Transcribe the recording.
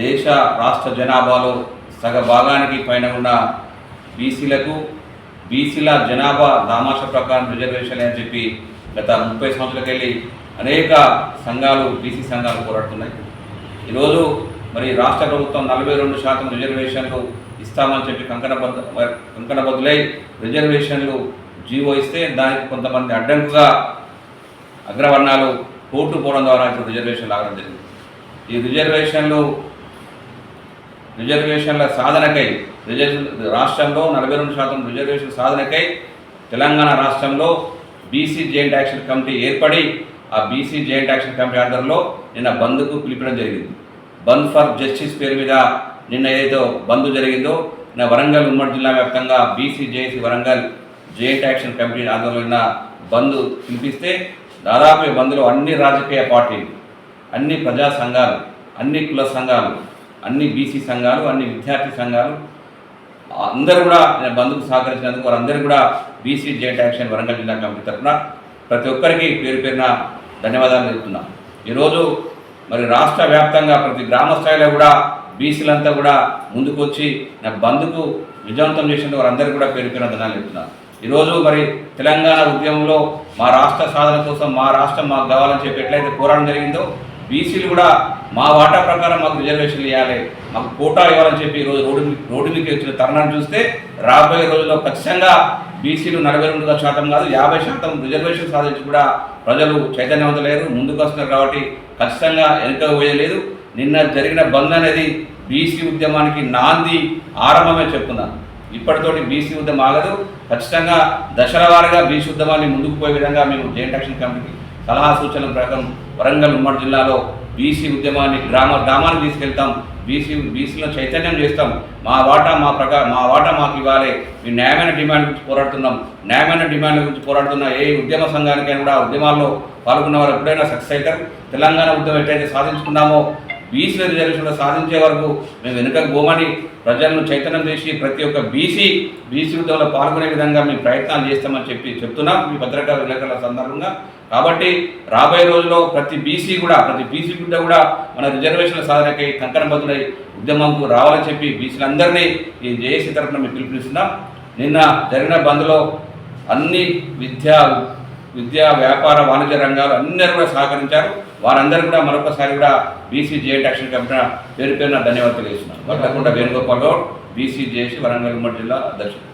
దేశ రాష్ట్ర జనాభాలో సగ భాగానికి పైన ఉన్న బీసీలకు బీసీల జనాభా దామాష ప్రకారం రిజర్వేషన్ అని చెప్పి గత ముప్పై సంవత్సరాలకెళ్ళి అనేక సంఘాలు బీసీ సంఘాలు పోరాడుతున్నాయి. ఈరోజు మరి రాష్ట్ర ప్రభుత్వం నలభై రెండు శాతం రిజర్వేషన్లు ఇస్తామని చెప్పి కంకణబద్ధ కంకణబద్ధులై రిజర్వేషన్లు జీవో ఇస్తే దానికి కొంతమంది అడ్డంకుగా అగ్రవర్ణాలు కోర్టు పోవడం ద్వారా ఇప్పుడు రిజర్వేషన్ లాగడం జరిగింది. ఈ రిజర్వేషన్లు రిజర్వేషన్ల సాధనకై రిజర్వ్ రాష్ట్రంలో నలభై రెండు శాతం రిజర్వేషన్ సాధనకై తెలంగాణ రాష్ట్రంలో బీసీ జాయింట్ యాక్షన్ కమిటీ ఏర్పడి ఆ బీసీ జాయింట్ యాక్షన్ కమిటీ ఆర్డర్లో నిన్న బంద్కు పిలిపడం జరిగింది. బంద్ ఫర్ జస్టిస్ పేరు మీద నిన్న ఏదైతే బంద్ జరిగిందో నిన్న వరంగల్ ఉమ్మడి జిల్లా వ్యాప్తంగా BC JC Warangal joint action committee ఆధ్వర్యంలో నిన్న బంద్ పిలిపిస్తే దాదాపు బంద్లో అన్ని రాజకీయ పార్టీలు అన్ని ప్రజా సంఘాలు అన్ని కుల సంఘాలు అన్ని బీసీ సంఘాలు అన్ని విద్యార్థి సంఘాలు అందరూ కూడా నేను బంధుకు సహకరించినందుకు వారందరూ కూడా బీసీ జాయింట్ యాక్షన్ వరంగల్ జిల్లా కమిటీ తరఫున ప్రతి ఒక్కరికి పేరు పేరున ధన్యవాదాలు తెలుపుతున్నాం. ఈరోజు మరి రాష్ట్ర వ్యాప్తంగా ప్రతి గ్రామ స్థాయిలో కూడా బీసీలంతా కూడా ముందుకు వచ్చి నా బంధుకు విజయవంతం చేసిన వారందరికీ కూడా పేరు పేరున ధనాలు చెప్తున్నాను ఈరోజు మరి తెలంగాణ ఉద్యమంలో మా రాష్ట్ర సాధన కోసం మా రాష్ట్రం మాకు కావాలని చెప్పి ఎట్లయితే పోరాటం జరిగిందో బీసీలు కూడా మా వాటా ప్రకారం మాకు రిజర్వేషన్లు ఇవ్వాలి మాకు కోటా ఇవ్వాలని చెప్పి ఈరోజు రోడ్డు రోడ్డు మీకు వచ్చిన తరుణాన్ని చూస్తే రాబోయే రోజుల్లో ఖచ్చితంగా బీసీలు నలభై రెండు శాతం కాదు యాభై శాతం రిజర్వేషన్ సాధించి కూడా ప్రజలు చైతన్యవంతలేరు ముందుకు వస్తున్నారు కాబట్టి ఖచ్చితంగా వెనుక పోయలేదు. నిన్న జరిగిన బంద్ అనేది బీసీ ఉద్యమానికి నాంది ఆరంభమే చెప్తున్నాను ఇప్పటితోటి బీసీ ఉద్యమం ఆగదు. ఖచ్చితంగా దశల వారీగా బీసీ ఉద్యమాన్ని ముందుకు పోయే విధంగా మేము జాయింట్ యాక్షన్ కమిటీకి సలహా సూచనల ప్రకారం వరంగల్ ఉమ్మడి జిల్లాలో బీసీ ఉద్యమాన్ని గ్రామ గ్రామానికి తీసుకెళ్తాం. బీసీ బీసీలో చైతన్యం చేస్తాం. మా వాటా మా ప్రకారం మా వాటా మాకు ఇవ్వాలి. మీ న్యాయమైన డిమాండ్ గురించి పోరాడుతున్నాం. న్యాయమైన డిమాండ్ గురించి పోరాడుతున్న ఏ ఉద్యమ సంఘానికైనా కూడా ఉద్యమాల్లో పాల్గొన్న వారు ఎప్పుడైనా సక్సెస్ అవుతారు. తెలంగాణ ఉద్యమం ఎట్లయితే సాధించుకున్నామో బీసీ రిజర్వేషన్లో సాధించే వరకు మేము వెనుకకు పోమని ప్రజలను చైతన్యం చేసి ప్రతి ఒక్క బీసీ బీసీ ఉద్యమంలో పాల్గొనే విధంగా మేము ప్రయత్నాలు చేస్తామని చెప్పి చెప్తున్నాం మీ భద్రతా విలేకరుల సందర్భంగా. కాబట్టి రాబోయే రోజుల్లో ప్రతి బీసీ కూడా ప్రతి బీసీ బిడ్డ కూడా మన రిజర్వేషన్ల సాధనకై కంకణబద్ధులై ఉద్యమంకు రావాలని చెప్పి బీసీలందరినీ ఈ జేఏసీ తరఫున మేము పిలుపునిస్తున్నాం. నిన్న జరిగిన బంద్లో అన్ని విద్యా విద్యా వ్యాపార వాణిజ్య రంగాలు అందరూ కూడా సహకరించారు. వారందరూ కూడా మరొకసారి కూడా బీసీ జేఎట్ యాక్షన్ కమిటీ పేరు పేరున ధన్యవాదాలు తెలియజేస్తున్నాను. తప్పకుండా వేణుగోపాల్ గౌడ్ బీసీ జేసి వరంగల్ ఉమ్మడి జిల్లా అధ్యక్షుడు.